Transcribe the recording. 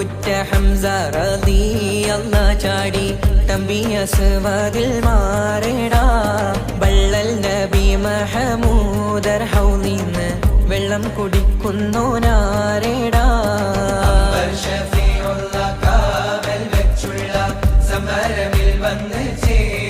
ഉറ്റ ഹംസ റളിയല്ല ചാടി. തമ്പിയ സുവതിൽ മാറിടാ. ബള്ളൽ നബി മഹമൂദർ ഹൗലിന്ന് വെള്ളം കുടിക്കുന്നു നാരേടാ. സമരമിൽ വന്ന് ചേരിടാ